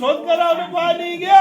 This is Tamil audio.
ಸೊಂದರಾನು ಪಾನಿಗೆ